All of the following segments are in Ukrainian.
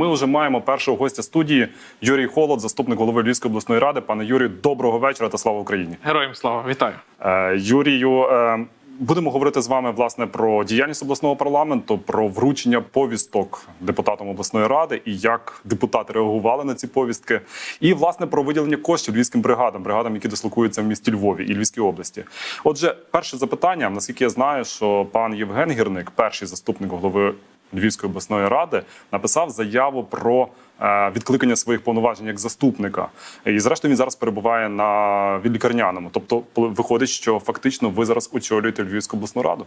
Ми вже маємо першого гостя студії Юрій Холод, заступник голови Львівської обласної ради. Пане Юрію, доброго вечора та слава Україні. Героям слава, вітаю. Е, Юрію, е, будемо говорити з вами власне про діяльність обласного парламенту, про вручення повісток депутатам обласної ради і як депутати реагували на ці повістки, і власне про виділення коштів львівським бригадам, бригадам, які дислокуються в місті Львові і Львівській області. Отже, перше запитання, наскільки я знаю, що пан Євген Гірник, перший заступник голови Львівської обласної ради, написав заяву про е, відкликання своїх повноважень як заступника. І зрештою він зараз перебуває на відлікарняному. Тобто, виходить, що фактично ви зараз очолюєте Львівську обласну раду.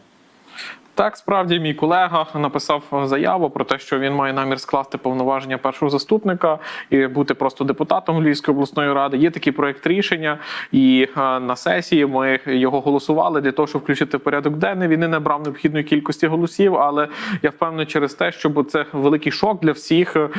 Так, справді, мій колега написав заяву про те, що він має намір скласти повноваження першого заступника і бути просто депутатом Львівської обласної ради. Є такий проект рішення, і е, на сесії ми його голосували для того, щоб включити в порядок денний. Він не набрав необхідної кількості голосів, але я впевнений через те, що це великий шок для всіх. е,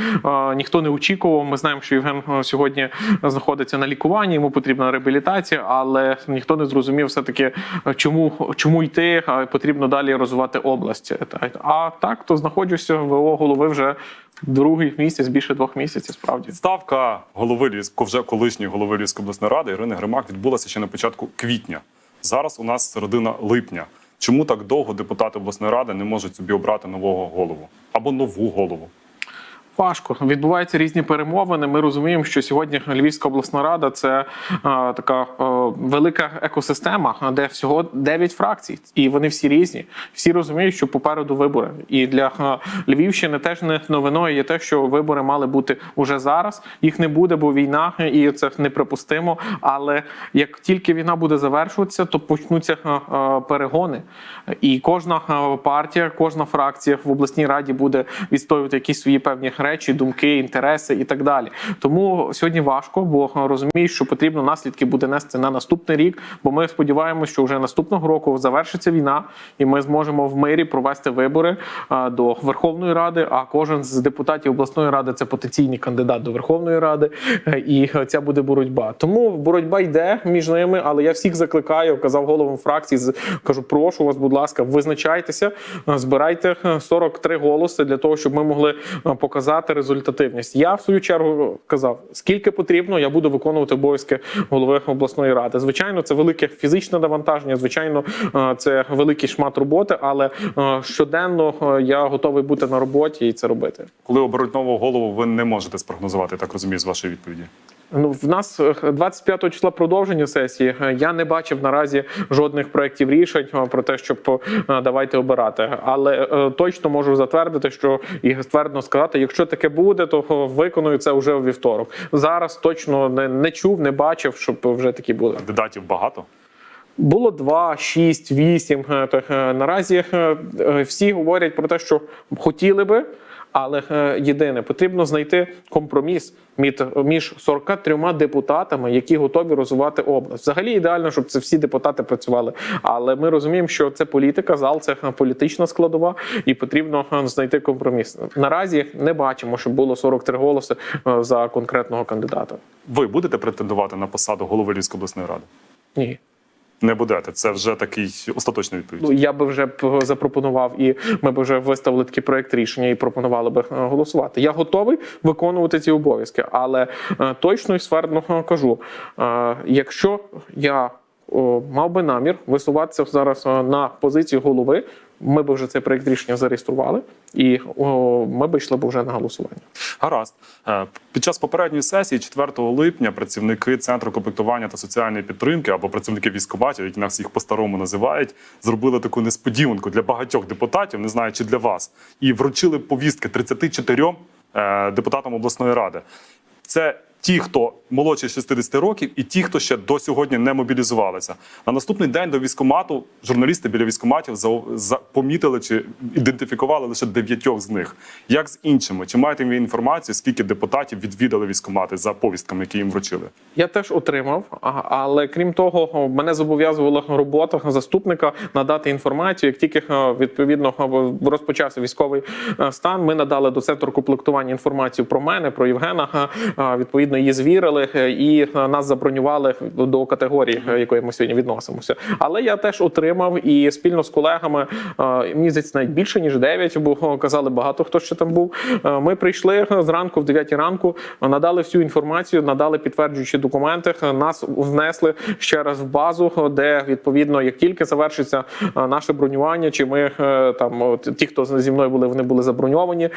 Ніхто не очікував. Ми знаємо, що Євген е, сьогодні знаходиться на лікуванні, йому потрібна реабілітація, але ніхто не зрозумів все таки, чому, чому йти, потрібно далі розвивати область. А так, то знаходжуся в ВО голови вже другий місяць, більше двох місяців. Справді Ставка голови Львівської, вже колишньої голови Львівської обласної ради Ірини Гримак відбулася ще на початку квітня. Зараз у нас середина липня. Чому так довго депутати обласної ради не можуть собі обрати нового голову або нову голову? Важко відбуваються різні перемовини. Ми розуміємо, що сьогодні Львівська обласна рада це е, така е, велика екосистема, де всього 9 фракцій, і вони всі різні. Всі розуміють, що попереду вибори. І для е, Львівщини теж не новиною є те, що вибори мали бути уже зараз. Їх не буде, бо війна, і це неприпустимо. Але як тільки війна буде завершуватися, то почнуться е, е, перегони. І кожна партія, кожна фракція в обласній раді буде відстоювати якісь свої певні речі, думки, інтереси і так далі. Тому сьогодні важко, бо розумію, що потрібно наслідки буде нести на наступний рік. Бо ми сподіваємося, що вже наступного року завершиться війна, і ми зможемо в мирі провести вибори до Верховної Ради. А кожен з депутатів обласної ради це потенційний кандидат до Верховної Ради, Е, і ця буде боротьба. Тому боротьба йде між ними, але я всіх закликаю, казав головам фракції. Кажу, прошу вас, будь ласка, визначайтеся, е, збирайте е, 43 голоси для того, щоб ми могли е, показати результативність. Я в свою чергу казав, скільки потрібно, я буду виконувати обов'язки голови обласної ради. Звичайно, це велике фізичне навантаження. Звичайно, е, це великий шмат роботи, але е, щоденно е, я готовий бути на роботі і це робити. Коли оберуть нового голову, ви не можете спрогнозувати, так розумію, з вашої відповіді. Ну, в нас е, 25 числа продовження сесії. Е, Я не бачив наразі жодних проєктів рішень е, про те, щоб е, давайте обирати. Але е, точно можу затвердити, що і ствердно сказати, якщо таке буде, то е, виконую це вже у вівторок. Зараз точно не, не чув, не бачив, щоб вже такі були. Кандидатів багато. Було 2, 6, 8. е, так, е, Наразі е, е, всі говорять про те, що хотіли би, але е, єдине, потрібно знайти компроміс між, між 43 депутатами, які готові розвивати область. Взагалі ідеально, щоб це всі депутати працювали. Але ми розуміємо, що це політика, зал це е, політична складова, і потрібно е, знайти компроміс. Наразі не бачимо, щоб було 43 голоси за конкретного кандидата. Ви будете претендувати на посаду голови Львівської обласної ради? Ні. Не будете. Це вже такий остаточний відповідь. Ну, я би вже б запропонував, і ми б вже виставили такий проект рішення і пропонували би е, голосувати. Я готовий виконувати ці обов'язки, але е, точно і ствердно е, кажу: е, якщо я мав би намір висуватися зараз е, на позицію голови, ми б вже цей проект рішення зареєстрували, і о, ми б йшли б вже на голосування. Гаразд. Е, Під час попередньої сесії, 4 липня, працівники центру комплектування та соціальної підтримки або працівники військкоматів, які нас їх по-старому називають, зробили таку несподіванку для багатьох депутатів, не знаю, чи для вас, і вручили повістки 34 е, депутатам обласної ради. Це ті, хто молодші 60 років, і ті, хто ще до сьогодні не мобілізувалися. На наступний день до військкомату журналісти біля військкоматів за, за, помітили чи ідентифікували лише дев'ятьох з них. Як з іншими? Чи маєте ви інформацію, скільки депутатів відвідали військкомати за повістками, які їм вручили? Я теж отримав, але крім того, мене зобов'язувала робота заступника надати інформацію. Як тільки е, відповідно е, розпочався військовий е, стан, ми надали до центру комплектування інформацію про мене, про Євгена. Відповідно, відповідно її звірили е, і е, нас забронювали до категорії, е, якої ми сьогодні відносимося. Але я теж отримав і спільно з колегами мені навіть більше ніж 9, бо казали багато хто ще там був. Ми прийшли зранку в 9 ранку, надали всю інформацію, надали підтверджуючі документи. Нас внесли ще раз в базу, де відповідно, як тільки завершиться наше бронювання, чи ми там ті, хто зі мною були, вони були заброньовані.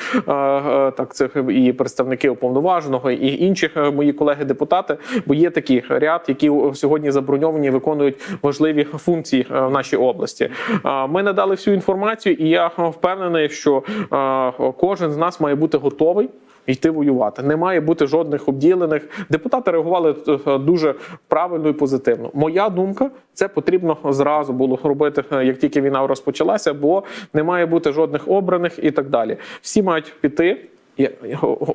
Так, це і представники уповноваженого, і інші е, мої колеги-депутати. Бо є такі ряд, які сьогодні заброньовані, виконують важливі функції е, в нашій області. Е, Ми надали всю інформацію, і я е, впевнений, що е, кожен з нас має бути готовий. Йти воювати не має бути жодних обділених. Депутати реагували е, дуже правильно і позитивно. Моя думка, це потрібно зразу було робити, е, як тільки війна розпочалася, бо не має бути жодних обраних і так далі. Всі мають піти.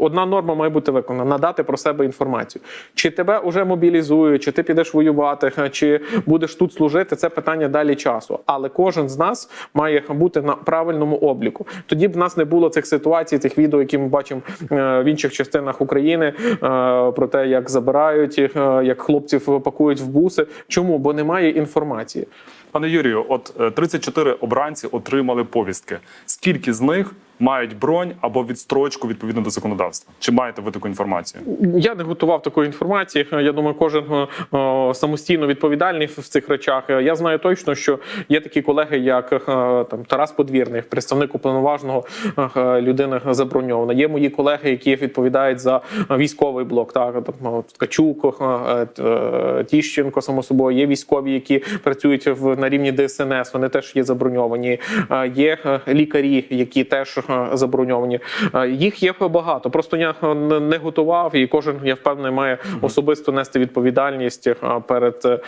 Одна норма має бути виконана: надати про себе інформацію. Чи тебе вже мобілізують, чи ти підеш воювати, чи будеш тут служити, це питання далі часу. Але кожен з нас має бути на правильному обліку. Тоді б в нас не було цих ситуацій, цих відео, які ми бачимо е, в інших частинах України е, про те, як забирають, е, як хлопців пакують в буси. Чому? Бо немає інформації. Пане Юрію, от е, 34 обранці отримали повістки. Скільки з них мають бронь або відстрочку відповідно до законодавства? Чи маєте ви таку інформацію? Я не готував такої інформації. Я думаю, кожен е, е, самостійно відповідальний в цих речах. Е, Я знаю точно, що є такі колеги, як е, там Тарас Подвірний, представник уповноваженого е, людини заброньована. Є мої колеги, які відповідають за е, військовий блок. Так там Ткачук, е, е, Тіщенко, само собою. Є військові, які працюють в на рівні ДСНС. Вони теж є заброньовані. Е, Є е, лікарі, які теж е, заброньовані. Е, Їх є багато. Просто я е, не- готував, і кожен я впевнений має особисто нести відповідальність е, перед, е,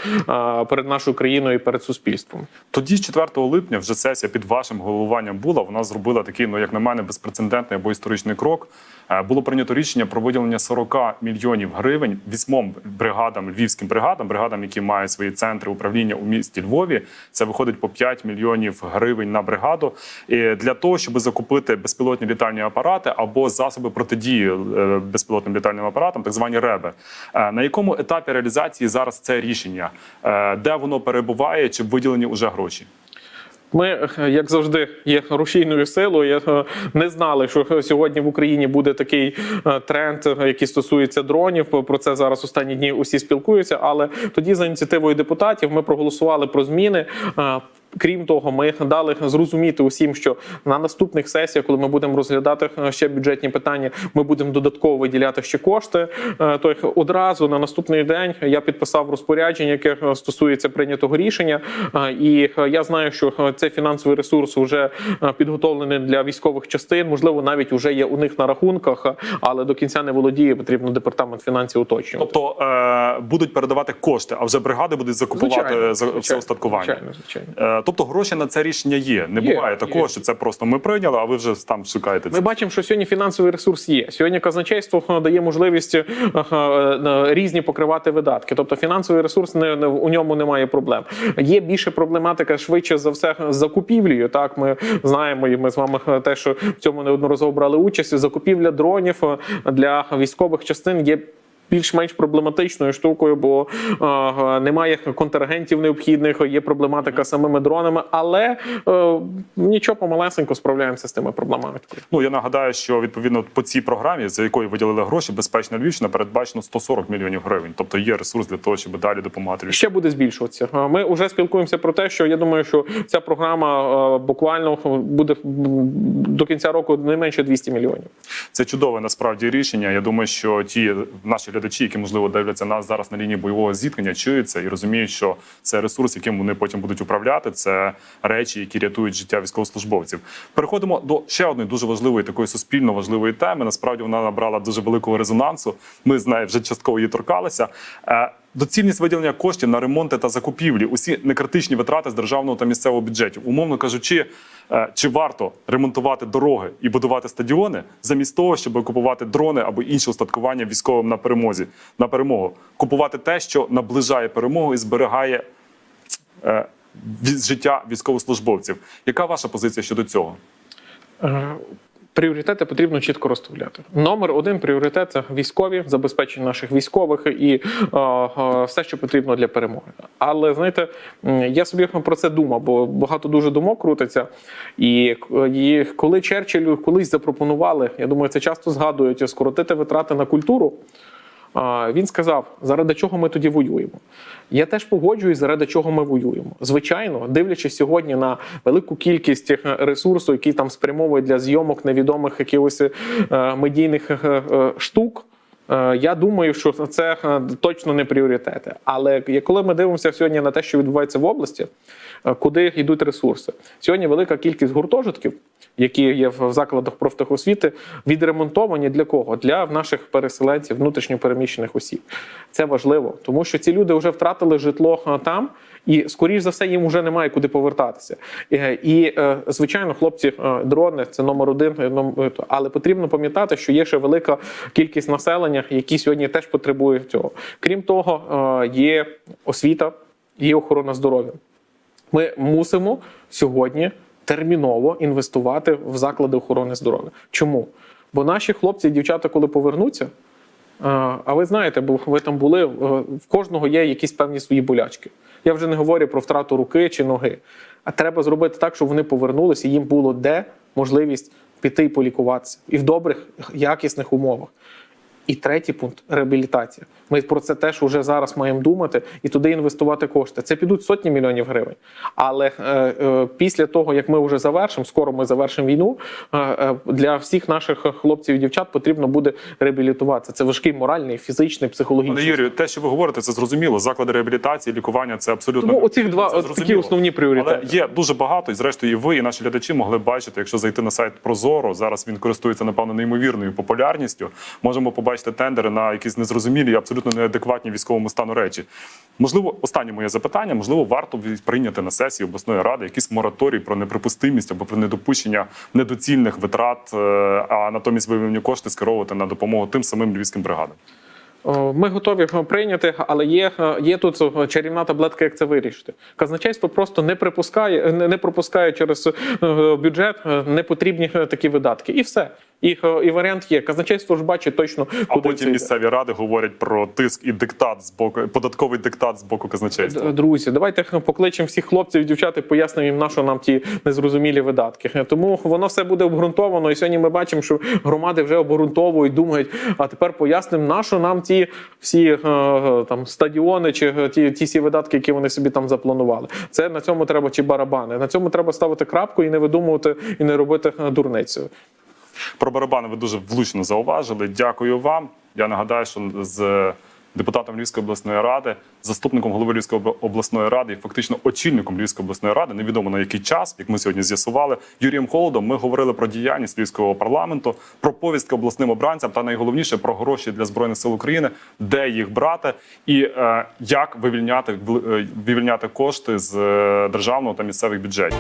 перед нашою країною і перед суспільством. Тоді, з 4 липня, вже сесія під вашим головуванням була. Вона зробила такий, ну як на мене, безпрецедентний або історичний крок. Е, Було прийнято рішення про виділення 40 мільйонів гривень вісьмом бригадам, львівським бригадам, бригадам, які мають свої центри управління у місті Львові. Це виходить по 5 мільйонів гривень на бригаду. Для того, щоб закупити безпілотні літальні апарати або засоби протидії е, безпілотним літальним апаратам, так звані реби. Е, На якому етапі реалізації зараз це рішення? Е, Де воно перебуває? Чи виділені вже гроші? Ми, як завжди, є рушійною силою. Не знали, що сьогодні в Україні буде такий тренд, який стосується дронів. Про це зараз останні дні усі спілкуються. Але тоді, за ініціативою депутатів, ми проголосували про зміни. Крім того, ми дали зрозуміти усім, що на наступних сесіях, коли ми будемо розглядати е, ще бюджетні питання, ми будемо додатково виділяти ще кошти. Е, То одразу на наступний день я підписав розпорядження, яке е, стосується прийнятого рішення. І я знаю, що цей фінансовий ресурс вже підготовлений для військових частин. Можливо, навіть вже є у них на рахунках, але до кінця не володіє. Потрібно департамент фінансів уточнювати. Тобто е, будуть передавати кошти, а вже бригади будуть закупувати Звичайно, за все устаткування. Звичайно, звичайно. Тобто гроші на це рішення є. Не Є, буває такого, є. що це просто ми прийняли, а ви вже там шукаєте це. Ми бачимо, що сьогодні фінансовий ресурс є. Сьогодні казначейство дає можливість е, різні покривати видатки. Тобто фінансовий ресурс не, не- у ньому немає проблем. Є більше проблематика швидше за все з закупівлею. Так ми знаємо, і ми з вами е, теж в цьому неодноразово брали участь. Закупівля дронів е, для військових частин є. Більш-менш проблематичною штукою, бо е, е, немає контрагентів необхідних, є проблематика з самими дронами, але е, нічого помалесенько справляємося з тими проблематикою. Ну я нагадаю, що відповідно по цій програмі, за якою виділили гроші, безпечна Львівщина передбачено 140 мільйонів гривень. Тобто є ресурс для того, щоб далі допомагати Львівщині. ще буде збільшуватися. Е, Ми вже спілкуємося про те, що я думаю, що ця програма е, буквально буде до кінця року не менше 200 мільйонів. Це чудове насправді рішення. Я думаю, що ті наші глядачі, які можливо дивляться нас зараз на лінії бойового зіткнення, чують це і розуміють, що це ресурс, яким вони потім будуть управляти. Це речі, які рятують життя військовослужбовців. Переходимо до ще одної дуже важливої такої суспільно важливої теми. Насправді вона набрала дуже великого резонансу. Ми з нею вже частково її торкалися. Е, Доцільність виділення коштів на ремонти та закупівлі, усі некритичні витрати з державного та місцевого бюджетів. Умовно кажучи, е, чи варто ремонтувати дороги і будувати стадіони замість того, щоб купувати дрони або інше устаткування військовим на перемозі на перемогу, купувати те, що наближає перемогу і зберігає е, життя військовослужбовців. Яка ваша позиція щодо цього? Е, Пріоритети потрібно чітко розставляти. Номер один пріоритет це військові, забезпечення наших військових і е, е, все, що потрібно для перемоги. Але знаєте, я собі про це думав, бо багато дуже думок крутиться. І, і коли Черчиллю колись запропонували, я думаю, це часто згадують скоротити витрати на культуру. Він сказав, заради чого ми тоді воюємо. Я теж погоджуюсь, заради чого ми воюємо. Звичайно, дивлячись сьогодні на велику кількість е, ресурсу, який там спрямовують для зйомок невідомих якихось е, медійних е, штук. Е, Я думаю, що це е, точно не пріоритети. Але коли ми дивимося сьогодні на те, що відбувається в області, е, куди йдуть ресурси, сьогодні велика кількість гуртожитків, які є в закладах профтехосвіти, відремонтовані для кого? Для наших переселенців, внутрішньопереміщених осіб. Це важливо, тому що ці люди вже втратили житло там, і скоріш за все їм вже немає куди повертатися. Е, І е, звичайно, хлопці, е, дрони це номер один. Але потрібно пам'ятати, що є ще велика кількість населення, які сьогодні теж потребують цього. Крім того, є освіта, є охорона здоров'я. Ми мусимо сьогодні терміново інвестувати в заклади охорони здоров'я. Чому? Бо наші хлопці і дівчата, коли повернуться, а ви знаєте, бо ви там були, е, в кожного є якісь певні свої болячки. Я вже не говорю про втрату руки чи ноги. А треба зробити так, щоб вони повернулися, їм було де можливість піти і полікуватися і в добрих, якісних умовах. І третій пункт реабілітація. Ми про це теж уже зараз маємо думати і туди інвестувати кошти. Це підуть сотні мільйонів гривень. Але е, е, після того, як ми вже завершимо, скоро ми завершимо війну. Е, е, для всіх наших хлопців і дівчат потрібно буде реабілітуватися. Це важкий моральний, фізичний, психологічний. Пане Юрію, те, що ви говорите, це зрозуміло. Заклади реабілітації, лікування це абсолютно Тому оці два це такі основні пріоритети. Але є дуже багато, і зрештою, і ви, і наші глядачі могли б бачити, якщо зайти на сайт Прозоро. Зараз він користується напевно неймовірною популярністю. Можемо побачити тендери на якісь незрозумілі, абсолютно неадекватні військовому стану речі. Можливо, останнє моє запитання. Можливо, варто прийняти на сесії обласної ради якийсь мораторій про неприпустимість або про недопущення недоцільних витрат, е, а натомість виявлені кошти скеровувати на допомогу тим самим львівським бригадам. Ми готові прийняти, але є, є тут чарівна таблетка, як це вирішити. Казначейство просто не припускає, не пропускає через е, бюджет е, непотрібні е, такі видатки. І все. І, е, і варіант є. Казначейство ж бачить точно, А куди це потім місцеві ради говорять про тиск і диктат з боку податковий диктат з боку казначейства. Друзі, давайте покличемо всіх хлопців і дівчат і пояснимо їм, на що нам ті незрозумілі видатки. Тому воно все буде обґрунтовано. І сьогодні ми бачимо, що громади вже обґрунтовують, думають, а тепер пояснимо, на що нам ті всі е, там стадіони чи ті, ті всі видатки, які вони собі там запланували. Це на цьому треба чи барабани. На цьому треба ставити крапку і не видумувати, і не робити е, дурницю. Про барабани ви дуже влучно зауважили. Дякую вам. Я нагадаю, що з депутатом Львівської обласної ради, заступником голови Львівської обласної ради і фактично очільником Львівської обласної ради, невідомо на який час, як ми сьогодні з'ясували, Юрієм Холодом. Ми говорили про діяльність Львівського парламенту, про повістки обласним обранцям та найголовніше про гроші для збройних сил України, де їх брати і е, як вивільняти е, вивільняти кошти з е, державного та місцевих бюджетів.